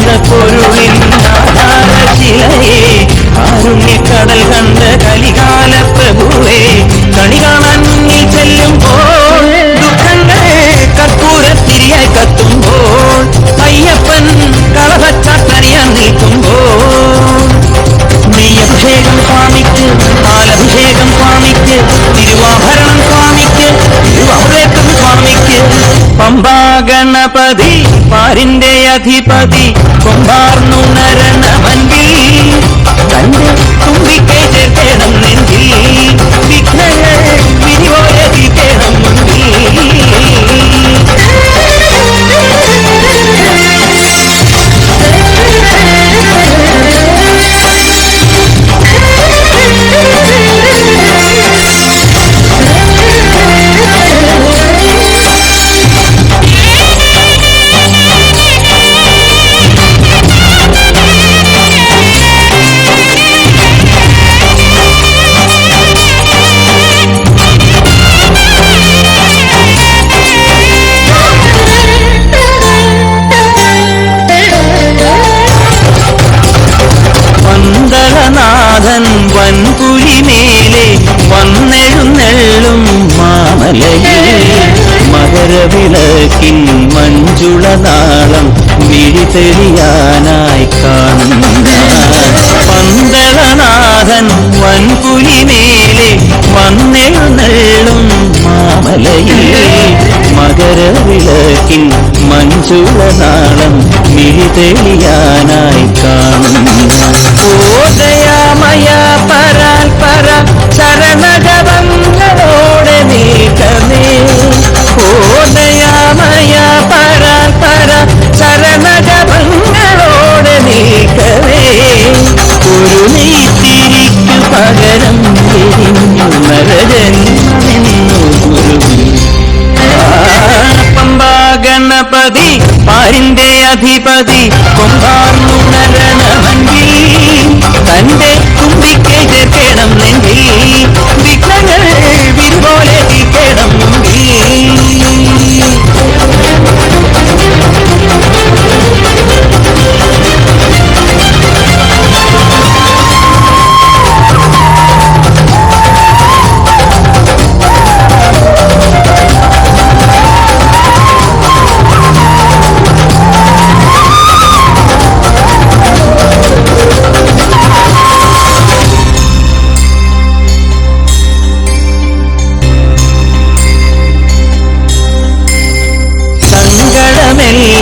ആനന്ദ പൊരുളിൻ ആരുണ്യ കാരുണ്യക്കടൽ കണ്ട കലികാല പ്രഭുവേ കണി കാണാൻ മുന്നിൽ ചെല്ലുമ്പോൾ ദുഃഖങ്ങളെ കർപ്പൂരത്തിരിയായി കത്തുമ്പോൾ അയ്യപ്പൻ കളഭച്ചാട്ടറിയാൻ നിൽക്കുമ്പോൾ. നെയ്യഭിഷേകം സ്വാമിക്ക് പാലഭിഷേകം സ്വാമിക്ക് തിരുവാഭരണം സ്വാമിക്ക് തിരുവാഭ്രേക്കം സ്വാമിക്ക്. പമ്പാ ഗണപതി പാരിന്റെ అధిపతి కుంభా മാമലയിൽ മകരവിളക്കിൻ മഞ്ജുളനാളം മിഴി തെളിയാനായി കാണുന്ന പന്തളനാഥൻ വൻപുലിമേലെ വന്നെഴുന്നള്ളും മാമലയിൽ മകരവിളക്കിൻ മഞ്ജുളനാളം മിഴി തെളിയാനായി കാണുന്ന ഗണപതി പാരിന്റെ അധിപതി കൊമ്പാർന്നുണരണമങ്കിൽ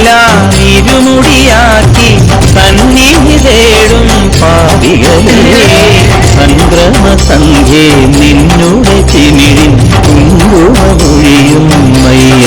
നീല ഇരുമുടിയാക്കി കണ്ണീര് തേടും പാവികളെ സംക്രമ സന്ധ്യേ നിന്നുടെ ചിമിഴിൻ കുങ്കുമ മൊഴിയും മയ്യ.